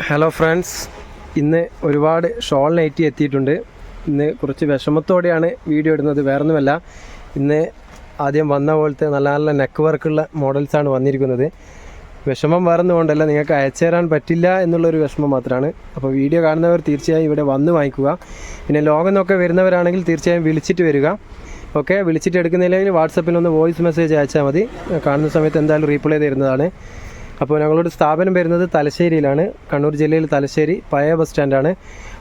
Hello friends ഇന്ന് ഒരുപാട് shawl nightie എത്തിയിട്ടുണ്ട്. ഇന്ന് കുറച്ച് വിഷമത്തോടെയാണ് വീഡിയോ ഇടുന്നത്. വേറൊന്നുമല്ല. ഇന്ന് ആദ്യം വന്ന പോലത്തെ നല്ല നല്ല നെക്ക് വർക്കുള്ള മോഡൽസാണ് വന്നിരിക്കുന്നത്. വിഷമം വേറൊന്നുകൊണ്ടല്ല. നിങ്ങൾക്ക് അയച്ചു തരാൻ പറ്റില്ല എന്നുള്ളൊരു വിഷമം മാത്രമാണ്. അപ്പോൾ വീഡിയോ കാണുന്നവർ തീർച്ചയായും ഇവിടെ വന്ന് വാങ്ങിക്കുക. പിന്നെ ലോകം നിന്നൊക്കെ വരുന്നവരാണെങ്കിൽ തീർച്ചയായും വിളിച്ചിട്ട് വരിക. ഓക്കെ? വിളിച്ചിട്ട് എടുക്കുന്നില്ലെങ്കിൽ വാട്സപ്പിൽ ഒന്ന് വോയിസ് മെസ്സേജ് അയച്ചാൽ മതി. കാണുന്ന സമയത്ത് എന്തായാലും റീപ്ലൈ തരുന്നതാണ്. അപ്പോൾ ഞങ്ങളുടെ സ്ഥാപനം വരുന്നത് തലശ്ശേരിയിലാണ്. കണ്ണൂർ ജില്ലയിൽ തലശ്ശേരി പഴയ ബസ് സ്റ്റാൻഡാണ്.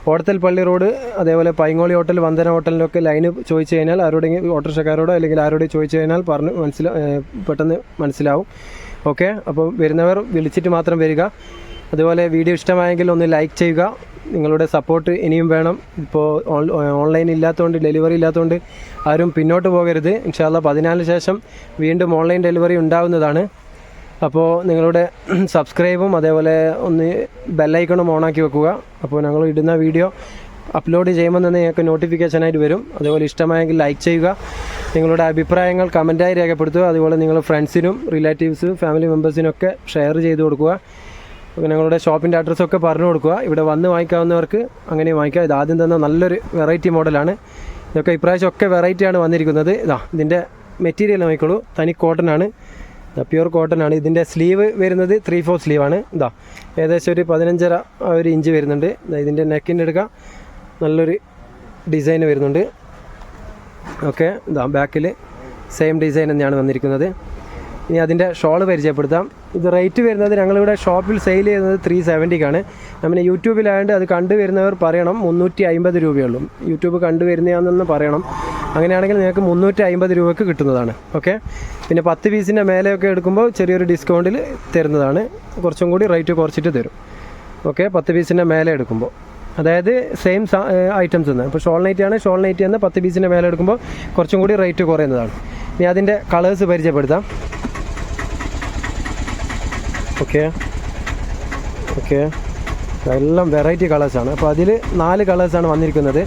ഓടത്തൽ പള്ളി റോഡ് അതേപോലെ പൈങ്ങോളി ഹോട്ടൽ വന്ദന ഹോട്ടലിലൊക്കെ ലൈന് ചോദിച്ചു കഴിഞ്ഞാൽ ആരോടെങ്കിലും ഓട്ടോറിക്ഷക്കാരോടോ അല്ലെങ്കിൽ ആരോടെയും ചോദിച്ചു കഴിഞ്ഞാൽ പറഞ്ഞ് മനസ്സിലാ പെട്ടെന്ന് മനസ്സിലാവും. ഓക്കെ? അപ്പോൾ വരുന്നവർ വിളിച്ചിട്ട് മാത്രം വരിക. അതുപോലെ വീഡിയോ ഇഷ്ടമായെങ്കിൽ ഒന്ന് ലൈക്ക് ചെയ്യുക. നിങ്ങളുടെ സപ്പോർട്ട് ഇനിയും വേണം. ഇപ്പോൾ ഓൺലൈൻ ഇല്ലാത്തതുകൊണ്ട് ഡെലിവറി ഇല്ലാത്തതുകൊണ്ട് ആരും പിന്നോട്ട് പോകരുത്. ഇൻഷാല്ല പതിനാലിന് ശേഷം വീണ്ടും ഓൺലൈൻ ഡെലിവറി ഉണ്ടാവുന്നതാണ്. അപ്പോൾ നിങ്ങളുടെ സബ്സ്ക്രൈബും അതേപോലെ ഒന്ന് ബെല്ലൈക്കണും ഓണാക്കി വെക്കുക. അപ്പോൾ ഞങ്ങൾ ഇടുന്ന വീഡിയോ അപ്ലോഡ് ചെയ്യുമ്പോൾ തന്നെ നിങ്ങൾക്ക് നോട്ടിഫിക്കേഷനായിട്ട് വരും. അതേപോലെ ഇഷ്ടമായെങ്കിൽ ലൈക്ക് ചെയ്യുക. നിങ്ങളുടെ അഭിപ്രായങ്ങൾ കമന്റായി രേഖപ്പെടുത്തുക. അതുപോലെ നിങ്ങൾ ഫ്രണ്ട്സിനും റിലേറ്റീവ്സ് ഫാമിലി മെമ്പേഴ്സിനൊക്കെ ഷെയർ ചെയ്ത് കൊടുക്കുക. ഞങ്ങളുടെ ഷോപ്പിന്റെ അഡ്രസ്സൊക്കെ പറഞ്ഞു കൊടുക്കുക. ഇവിടെ വന്ന് വാങ്ങിക്കാവുന്നവർക്ക് അങ്ങനെ വാങ്ങിക്കാം. ഇത് ആദ്യം തന്നെ നല്ലൊരു വെറൈറ്റി മോഡലാണ് ഇതൊക്കെ ഇപ്രാവശ്യം ഒക്കെ വെറൈറ്റിയാണ് വന്നിരിക്കുന്നത്. ഇതാ ഇതിന്റെ മെറ്റീരിയൽ നോക്കിക്കോളൂ തനി കോട്ടൺ ആണ്. പ്യുർ കോട്ടൺ ആണ്. ഇതിന്റെ സ്ലീവ് വരുന്നത് ത്രീ ഫോർ ആണ്. ഇതാ ഏകദേശം ഒരു പതിനഞ്ചര ഒരു ഇഞ്ച് വരുന്നുണ്ട്. ഇതിന്റെ നെക്കിന്റെ എടുക്കാം നല്ലൊരു ഡിസൈൻ വരുന്നുണ്ട്. ഓക്കെ ഇതാ ബാക്കിൽ സെയിം ഡിസൈൻ തന്നെയാണ് വന്നിരിക്കുന്നത്. ഇനി അതിന്റെ ഷോൾ പരിചയപ്പെടുത്താം. ഇത് റേറ്റ് വരുന്നത് ഞങ്ങളിവിടെ ഷോപ്പിൽ സെയിൽ ചെയ്യുന്നത് ത്രീ സെവന്റിക്കാണ് നമ്മുടെ യൂട്യൂബിലായതുകൊണ്ട് അത് കണ്ടുവരുന്നവർ പറയണം മുന്നൂറ്റി അമ്പത് രൂപയുള്ളൂ. യൂട്യൂബ് കണ്ടുവരുന്നതാണെന്ന് പറയണം. അങ്ങനെയാണെങ്കിൽ നിങ്ങൾക്ക് മുന്നൂറ്റി അമ്പത് രൂപയ്ക്ക് കിട്ടുന്നതാണ്. ഓക്കെ പിന്നെ പത്ത് പീസിന്റെ മേലെയൊക്കെ എടുക്കുമ്പോൾ ചെറിയൊരു ഡിസ്കൗണ്ടിൽ തരുന്നതാണ്. കുറച്ചും കൂടി റേറ്റ് കുറച്ചിട്ട് തരും. ഓക്കെ പത്ത് പീസിന്റെ മേലെ എടുക്കുമ്പോൾ. അതായത് സെയിം ഐറ്റംസ് തന്നെ. ഇപ്പോൾ ഷോൾ നൈറ്റ് ആണ് ഷോൾ നൈറ്റ് എന്ന് പത്ത് പീസിന്റെ മേലെ എടുക്കുമ്പോൾ കുറച്ചും കൂടി റേറ്റ് കുറയുന്നതാണ്. ഇനി അതിന്റെ കളേഴ്സ് പരിചയപ്പെടുത്താം. ഓക്കെ. ഓക്കെ. എല്ലാം വെറൈറ്റി കളേഴ്സാണ് അപ്പോൾ അതിൽ നാല് കളേഴ്സാണ് വന്നിരിക്കുന്നത്.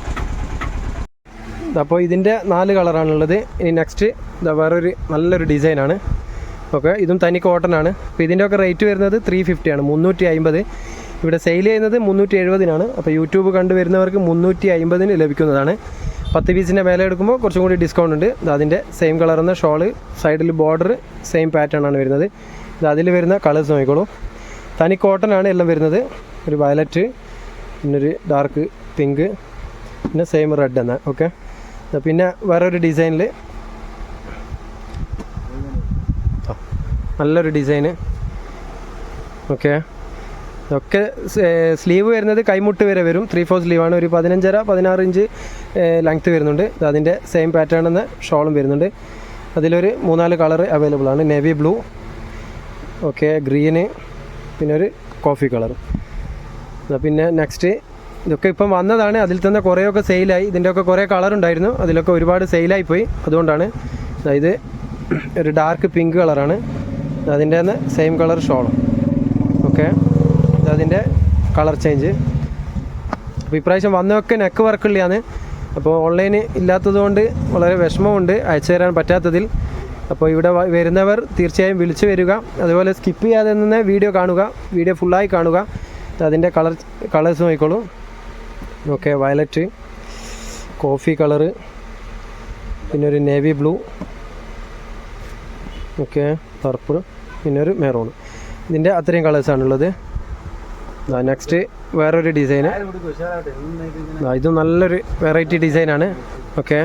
അപ്പോൾ ഇതിന്റെ നാല് കളറാണുള്ളത് ഇനി നെക്സ്റ്റ് ഇതാ വേറൊരു നല്ലൊരു ഡിസൈനാണ് ഓക്കെ. ഇതും തനി കോട്ടൺ ആണ്. അപ്പോൾ ഇതിന്റെയൊക്കെ റേറ്റ് വരുന്നത് ത്രീ ഫിഫ്റ്റി ആണ്. മുന്നൂറ്റി അമ്പത് ഇവിടെ സെയിൽ ചെയ്യുന്നത് മുന്നൂറ്റി എഴുപതിനാണ് അപ്പോൾ യൂട്യൂബ് കണ്ടുവരുന്നവർക്ക് മുന്നൂറ്റി അമ്പതിന് ലഭിക്കുന്നതാണ്. പത്ത് പീസിന്റെ മേലെ എടുക്കുമ്പോൾ കുറച്ചും കൂടി ഡിസ്കൗണ്ട് ഉണ്ട്. അതിന്റെ സെയിം കളർ എന്ന ഷോൾ സൈഡിൽ ബോർഡർ സെയിം പാറ്റേൺ ആണ് വരുന്നത്. അതിൽ വരുന്ന കളേഴ്സ് നോക്കിക്കോളൂ. തനി കോട്ടൺ ആണ് എല്ലാം വരുന്നത്. ഒരു വയലറ്റ് പിന്നെ ഒരു ഡാർക്ക് പിങ്ക് പിന്നെ സെയിം റെഡ് എന്നാൽ ഓക്കെ പിന്നെ വേറൊരു ഡിസൈനിൽ നല്ലൊരു ഡിസൈന് ഓക്കെ ഒക്കെ സ്ലീവ് വരുന്നത് കൈമുട്ട് വരെ വരും. ത്രീ ഫോർ സ്ലീവാണ് ഒരു പതിനഞ്ചര പതിനാറ് ഇഞ്ച് ലെങ്ത്ത് വരുന്നുണ്ട്. അതിന്റെ സെയിം പാറ്റേൺ എന്ന ഷോളും വരുന്നുണ്ട്. അതിലൊരു മൂന്നാൽ കളർ അവൈലബിൾ ആണ്. നേവി ബ്ലൂ ഓക്കെ ഗ്രീന് പിന്നെ ഒരു കോഫി കളർ. പിന്നെ നെക്സ്റ്റ് ഇതൊക്കെ ഇപ്പം വന്നതാണ്. അതിൽ തന്നെ കുറേയൊക്കെ സെയിലായി. ഇതിന്റെയൊക്കെ കുറേ കളർ ഉണ്ടായിരുന്നു അതിലൊക്കെ ഒരുപാട് സെയിലായി പോയി. അതുകൊണ്ടാണ് ഇത് ഒരു ഡാർക്ക് പിങ്ക് കളറാണ്. അതിന്റെ തന്നെ സെയിം കളർ ഷോളും. ഓക്കെ അതിന്റെ കളർ ചേഞ്ച്. അപ്പോൾ ഇപ്രാവശ്യം വന്നതൊക്കെ നെക്ക് വർക്കുള്ളതാണ് അപ്പോൾ ഓൺലൈൻ ഇല്ലാത്തതുകൊണ്ട് വളരെ വിഷമമുണ്ട്. അയച്ചു തരാൻ പറ്റാത്തതിൽ. അപ്പോൾ ഇവിടെ വരുന്നവർ തീർച്ചയായും വിളിച്ചു വരിക. അതുപോലെ സ്കിപ്പ് ചെയ്യാതെ തന്നെ വീഡിയോ കാണുക. വീഡിയോ ഫുള്ളായി കാണുക. അതിന്റെ കളർ കളേഴ്സ് നോക്കിക്കോളൂ. ഓക്കെ വയലറ്റ് കോഫി കളറ് പിന്നെ ഒരു നേവി ബ്ലൂ ഓക്കെ പർപ്പിൾ പിന്നെ ഒരു മെറൂൺ ഇതിന്റെ അത്രയും കളേഴ്സാണുള്ളത് നെക്സ്റ്റ് വേറൊരു ഡിസൈന് ഇത് നല്ലൊരു വെറൈറ്റി ഡിസൈനാണ് ഓക്കെ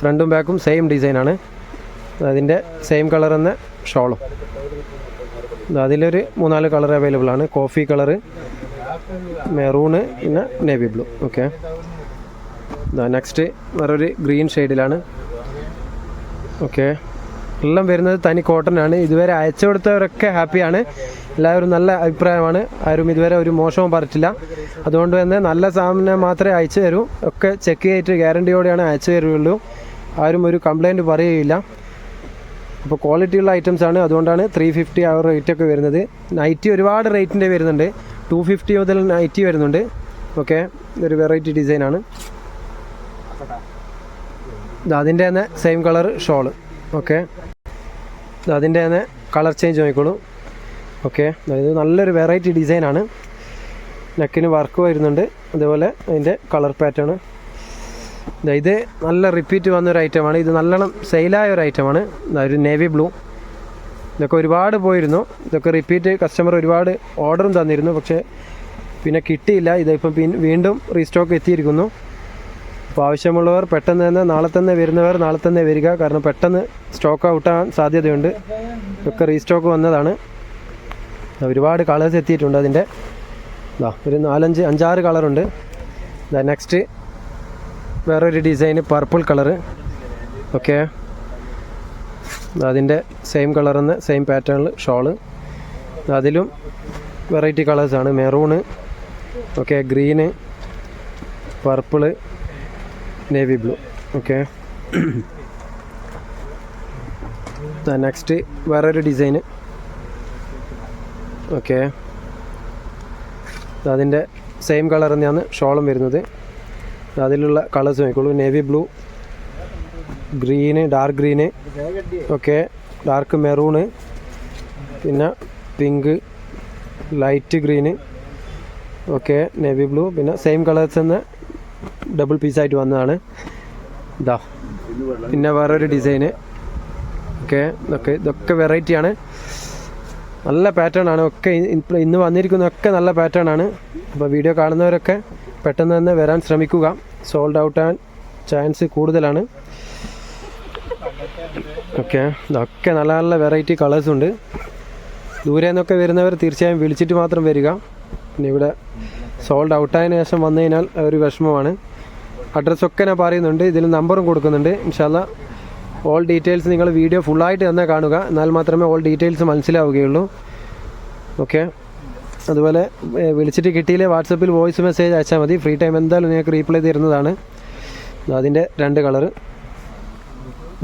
ഫ്രണ്ടും ബാക്കും സെയിം ഡിസൈനാണ് അതിന്റെ സെയിം കളർ തന്നെ ഷോളും. അതിലൊരു മൂന്നാൽ കളർ അവൈലബിൾ ആണ്. കോഫി കളർ മെറൂണ് പിന്നെ നേവി ബ്ലൂ ഓക്കെ നെക്സ്റ്റ് വേറൊരു ഗ്രീൻ ഷെയ്ഡിലാണ് ഓക്കെ എല്ലാം വരുന്നത് തനി കോട്ടൺ ആണ്. ഇതുവരെ അയച്ചു കൊടുത്തവരൊക്കെ ഹാപ്പിയാണ് എല്ലാവരും നല്ല അഭിപ്രായമാണ്. ആരും ഇതുവരെ ഒരു മോശവും പറഞ്ഞിട്ടില്ല. അതുകൊണ്ട് തന്നെ നല്ല സാധനം മാത്രമേ അയച്ചു തരൂ. ഒക്കെ ചെക്ക് ചെയ്തിട്ട് ഗ്യാരണ്ടിയോടെയാണ് അയച്ചു തരുള്ളൂ. ആരും ഒരു കംപ്ലൈന്റ് പറയുകയില്ല. അപ്പോൾ ക്വാളിറ്റിയുള്ള ഐറ്റംസ് ആണ്. അതുകൊണ്ടാണ് ത്രീ ഫിഫ്റ്റി ആ റേറ്റ് ഒക്കെ വരുന്നത്. നൈറ്റി ഒരുപാട് റേറ്റിന്റെ വരുന്നുണ്ട്. ടു ഫിഫ്റ്റി മുതൽ നൈറ്റി വരുന്നുണ്ട്. ഓക്കെ ഒരു വെറൈറ്റി ഡിസൈനാണ് അതിന്റെ തന്നെ സെയിം കളർ ഷോൾ ഓക്കെ അതിന്റെ തന്നെ കളർ ചേഞ്ച് നോക്കിക്കോളൂ. ഓക്കെ അതായത് നല്ലൊരു വെറൈറ്റി ഡിസൈനാണ് നെക്കിന് വർക്ക് വരുന്നുണ്ട്. അതുപോലെ അതിന്റെ കളർ പാറ്റേൺ ഇത് നല്ല റിപ്പീറ്റ് വന്ന ഒരു ഐറ്റമാണ് ഇത് നല്ലോണം സെയിലായ ഒരു ഐറ്റമാണ് ഒരു നേവി ബ്ലൂ ഇതൊക്കെ ഒരുപാട് പോയിരുന്നു. ഇതൊക്കെ റിപ്പീറ്റ് കസ്റ്റമർ ഒരുപാട് ഓർഡറും തന്നിരുന്നു. പക്ഷേ പിന്നെ കിട്ടിയില്ല. ഇതിപ്പം വീണ്ടും റീസ്റ്റോക്ക് എത്തിയിരിക്കുന്നു. അപ്പോൾ ആവശ്യമുള്ളവർ പെട്ടെന്ന് തന്നെ നാളെ തന്നെ വരുന്നവർ നാളെ തന്നെ വരിക. കാരണം പെട്ടെന്ന് സ്റ്റോക്ക് ഔട്ടാകാൻ സാധ്യതയുണ്ട്. ഇതൊക്കെ റീസ്റ്റോക്ക് വന്നതാണ്. ഒരുപാട് കളേഴ്സ് എത്തിയിട്ടുണ്ട് അതിന്റെ. ഒരു നാലഞ്ച് അഞ്ചാറ് കളറുണ്ട് നെക്സ്റ്റ് വേറൊരു ഡിസൈൻ പർപ്പിൾ കളറ് ഓക്കെ അതിന്റെ സെയിം കളറിന്ന് സെയിം പാറ്റേണിൽ ഷോൾ അതിലും വെറൈറ്റി കളേഴ്സാണ് maroon okay green purple navy blue okay next വേറൊരു ഡിസൈൻ ഓക്കെ അതിന്റെ സെയിം കളറിൽ തന്നെയാണ് ഷോളും വരുന്നത്. അതിലുള്ള കളേഴ്സ് നോക്കിക്കോളൂ. Navy blue green dark green okay dark maroon പിന്നെ pink light green okay navy blue പിന്നെ സെയിം കളേഴ്സ് തന്നെ ഡബിൾ പീസായിട്ട് വന്നതാണ്. ഇതാ പിന്നെ വേറൊരു ഡിസൈന് ഓക്കെ ഇതൊക്കെ ഇതൊക്കെ വെറൈറ്റിയാണ് നല്ല പാറ്റേൺ ആണ്. ഒക്കെ ഇന്ന് വന്നിരിക്കുന്നതൊക്കെ നല്ല പാറ്റേൺ ആണ്. അപ്പോൾ വീഡിയോ കാണുന്നവരൊക്കെ പെട്ടെന്ന് തന്നെ വരാൻ ശ്രമിക്കുക. സോൾഡ് ഔട്ട് ആൻ ചാൻസ് കൂടുതലാണ്. ഓക്കെ. ഇതൊക്കെ നല്ല നല്ല വെറൈറ്റി കളേഴ്സ് ഉണ്ട്. ദൂരെ നിന്നൊക്കെ വരുന്നവർ തീർച്ചയായും വിളിച്ചിട്ട് മാത്രം വരിക. പിന്നെ ഇവിടെ സോൾഡ് ഔട്ടായതിനു ശേഷം വന്നു കഴിഞ്ഞാൽ ഒരു വിഷമമാണ്. അഡ്രസ്സൊക്കെ ഞാൻ പറയുന്നുണ്ട്. ഇതിൽ നമ്പറും കൊടുക്കുന്നുണ്ട്. ഇൻഷാല്ല ഓൾ ഡീറ്റെയിൽസ് നിങ്ങൾ വീഡിയോ ഫുള്ളായിട്ട് തന്നെ കാണുക. എന്നാൽ മാത്രമേ ഓൾ ഡീറ്റെയിൽസ് മനസ്സിലാവുകയുള്ളൂ. ഓക്കെ. അതുപോലെ വിളിച്ചിട്ട് കിട്ടിയില്ലേ വാട്സപ്പിൽ വോയിസ് മെസ്സേജ് അയച്ചാൽ മതി. ഫ്രീ ടൈം എന്തായാലും നിങ്ങൾക്ക് റീപ്ലൈ തരുന്നതാണ്. അതിന്റെ രണ്ട് കളറ്.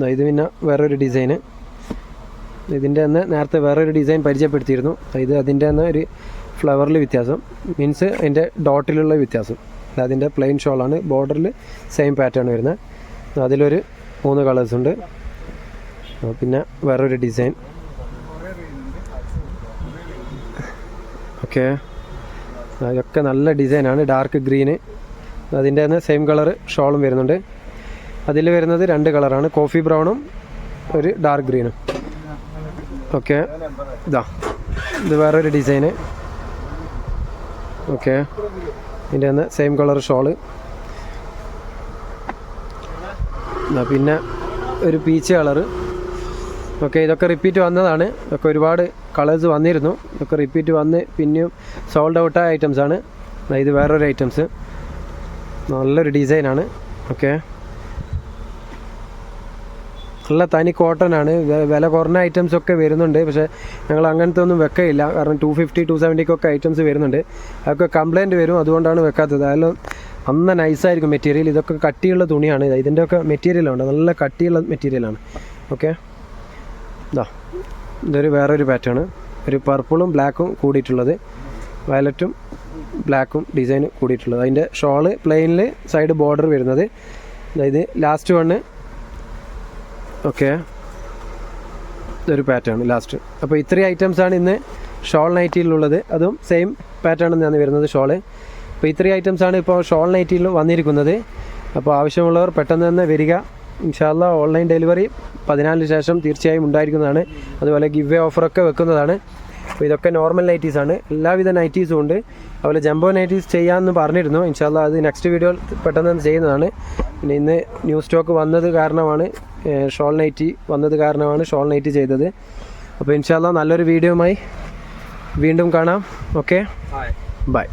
ഇത് പിന്നെ വേറൊരു ഡിസൈന്. ഇതിന്റെ തന്നെ നേരത്തെ വേറൊരു ഡിസൈൻ പരിചയപ്പെടുത്തിയിരുന്നു. ഇത് അതിന്റെ തന്നെ ഒരു ഫ്ലവറിൽ വ്യത്യാസം. മീൻസ് അതിന്റെ ഡോട്ടിലുള്ള വ്യത്യാസം. അതിന്റെ പ്ലെയിൻ ഷോളാണ്. ബോർഡറിൽ സെയിം പാറ്റേൺ വരുന്നത്. അതിലൊരു മൂന്ന് കളേഴ്സ് ഉണ്ട്. പിന്നെ വേറൊരു ഡിസൈൻ. ഓക്കെ അതൊക്കെ നല്ല ഡിസൈനാണ് ഡാർക്ക് ഗ്രീന് അതിന്റെ തന്നെ സെയിം കളർ ഷോളും വരുന്നുണ്ട്. അതിൽ വരുന്നത് രണ്ട് കളറാണ് കോഫി ബ്രൗണും ഒരു ഡാർക്ക് ഗ്രീനും ഓക്കെ ഇതാ. ഇത് വേറൊരു ഡിസൈന് ഓക്കെ ഇതിന്റെ തന്നെ സെയിം കളർ ഷോൾ പിന്നെ ഒരു പീച്ച് കളറ് ഓക്കെ ഇതൊക്കെ റിപ്പീറ്റ് വന്നതാണ്. ഇതൊക്കെ ഒരുപാട് കളേഴ്സ് വന്നിരുന്നു. ഇതൊക്കെ റിപ്പീറ്റ് വന്ന് പിന്നെയും സോൾഡ് ഔട്ടായ ഐറ്റംസ് ആണ്. ദാ ഇത് വേറൊരു ഐറ്റംസ് നല്ലൊരു ഡിസൈനാണ് ഓക്കെ നല്ല തനി കോട്ടൺ ആണ്. വില കുറഞ്ഞ ഐറ്റംസ് ഒക്കെ വരുന്നുണ്ട്. പക്ഷേ ഞങ്ങൾ അങ്ങനത്തെ ഒന്നും വെക്കയില്ല. കാരണം ടു ഫിഫ്റ്റി ടു സെവന്റിക്കൊക്കെ ഐറ്റംസ് വരുന്നുണ്ട്. അതൊക്കെ കംപ്ലയിന്റ് വരും. അതുകൊണ്ടാണ് വെക്കാത്തത്. അതെല്ലാം അന്ന നൈസായിരിക്കും മെറ്റീരിയൽ ഇതൊക്കെ കട്ടിയുള്ള തുണിയാണ്. ഇതിന്റെ ഒക്കെ മെറ്റീരിയലുണ്ട് നല്ല കട്ടിയുള്ള മെറ്റീരിയലാണ് ഓക്കെ ഇതാ ഇതൊരു വേറൊരു പാറ്റേൺ ഒരു പർപ്പിളും ബ്ലാക്കും കൂടിയിട്ടുള്ളത് വയലറ്റും ബ്ലാക്കും ഡിസൈൻ കൂടിയിട്ടുള്ളത്. അതിന്റെ ഷോൾ പ്ലെയിനിൽ സൈഡ് ബോർഡർ വരുന്നത് അതായത് ലാസ്റ്റ് വണ്ണ് ഓക്കെ ഇതൊരു പാറ്റേൺ ലാസ്റ്റ് അപ്പോൾ ഇത്രയും ഐറ്റംസാണ് ഇന്ന് ഷോൾ നൈറ്റിയിലുള്ളത് അതും സെയിം പാറ്റേൺ തന്നെയാണ് വരുന്നത് ഷോൾ അപ്പോൾ ഇത്രയും ഐറ്റംസാണ് ഇപ്പോൾ ഷോൾ നൈറ്റിയിൽ വന്നിരിക്കുന്നത്. അപ്പോൾ ആവശ്യമുള്ളവർ പെട്ടെന്ന് തന്നെ വരിക. ഇൻഷാല്ല ഓൺലൈൻ ഡെലിവറി പതിനാലിന് ശേഷം തീർച്ചയായും ഉണ്ടായിരിക്കുന്നതാണ്. അതുപോലെ ഗിവ് എ ഓഫറൊക്കെ വെക്കുന്നതാണ്. അപ്പോൾ ഇതൊക്കെ നോർമൽ നൈറ്റീസ് ആണ്. എല്ലാവിധ നൈറ്റീസും ഉണ്ട്. അതുപോലെ ജംബോ നൈറ്റീസ് ചെയ്യാമെന്ന് പറഞ്ഞിരുന്നു. ഇൻഷാല്ല അത് നെക്സ്റ്റ് വീഡിയോ പെട്ടെന്ന് തന്നെ ചെയ്യുന്നതാണ്. പിന്നെ ഇന്ന് ന്യൂ സ്റ്റോക്ക് വന്നത് കാരണമാണ് ഷോൾ നൈറ്റി വന്നത് കാരണമാണ് ഷോൾ നൈറ്റി ചെയ്തത്. അപ്പോൾ ഇൻഷാല്ല നല്ലൊരു വീഡിയോയുമായി വീണ്ടും കാണാം. Okay bye